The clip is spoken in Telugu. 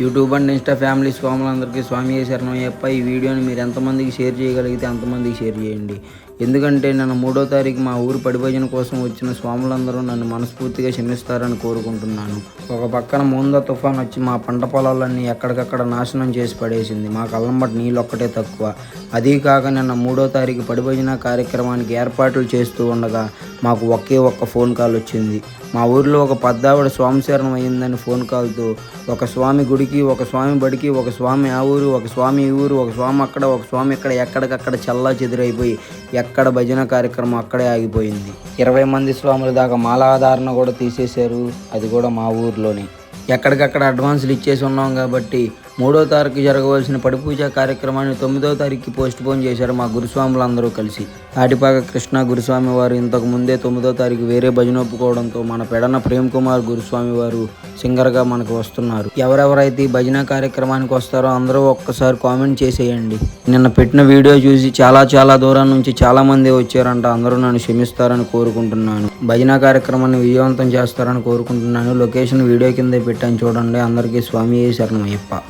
యూట్యూబ్ అండ్ ఇన్స్టా ఫ్యామిలీ స్వాములందరికీ స్వామి శరణయ్యప్ప ఈ వీడియోని మీరు ఎంతమందికి షేర్ చేయగలిగితే అంతమందికి షేర్ చేయండి. ఎందుకంటే నన్ను మూడో తారీఖు మా ఊరు పడిభజన కోసం వచ్చిన స్వాములందరూ నన్ను మనస్ఫూర్తిగా క్షమిస్తారని కోరుకుంటున్నాను. ఒక పక్కన ముంద తుఫాన్ వచ్చి మా పంట పొలాలన్నీ ఎక్కడికక్కడ నాశనం చేసి పడేసింది. మా కళ్ళంబట్టి నీళ్ళు ఒక్కటే తక్కువ. అదీ కాక నిన్న మూడో తారీఖు పడిభజన కార్యక్రమానికి ఏర్పాట్లు చేస్తూ ఉండగా మాకు ఒకే ఒక్క ఫోన్ కాల్ వచ్చింది. మా ఊర్లో ఒక పెద్దావిడ స్వామిశరణం అయ్యిందని ఫోన్ కాల్తో ఒక స్వామి గుడికి ఒక స్వామి బడికి ఒక స్వామి ఆ ఊరు ఒక స్వామి ఈ ఊరు ఒక స్వామి అక్కడ ఒక స్వామి ఇక్కడ ఎక్కడికక్కడ చల్లా చెదురైపోయి ఎక్కడ భజన కార్యక్రమం అక్కడే ఆగిపోయింది. ఇరవై మంది స్వాముల దాకా మాలాధారణ కూడా తీసేశారు. అది కూడా మా ఊర్లోనే. ఎక్కడికక్కడ అడ్వాన్సులు ఇచ్చేసి ఉన్నాం కాబట్టి మూడో తారీఖు జరగవలసిన పడి పూజ కార్యక్రమాన్ని తొమ్మిదో తారీఖుకి పోస్ట్ పోన్ చేశారు మా గురుస్వాములందరూ కలిసి. తాటిపాక కృష్ణ గురుస్వామి వారు ఇంతకు ముందే తొమ్మిదో తారీఖు వేరే భజన ఒప్పుకోవడంతో మన పెడన ప్రేమ్ కుమార్ గురుస్వామి వారు సింగర్గా మనకు వస్తున్నారు. ఎవరెవరైతే ఈ భజన కార్యక్రమానికి వస్తారో అందరూ ఒక్కసారి కామెంట్ చేసేయండి. నిన్న పెట్టిన వీడియో చూసి చాలా చాలా దూరం నుంచి చాలా మంది వచ్చారంట. అందరూ నన్ను క్షమిస్తారని కోరుకుంటున్నాను. భజన కార్యక్రమాన్ని విజయవంతం చేస్తారని కోరుకుంటున్నాను. లొకేషన్ వీడియో కింద పెట్టాను. చూడండి. అందరికీ స్వామి శరణమయ్యప్ప.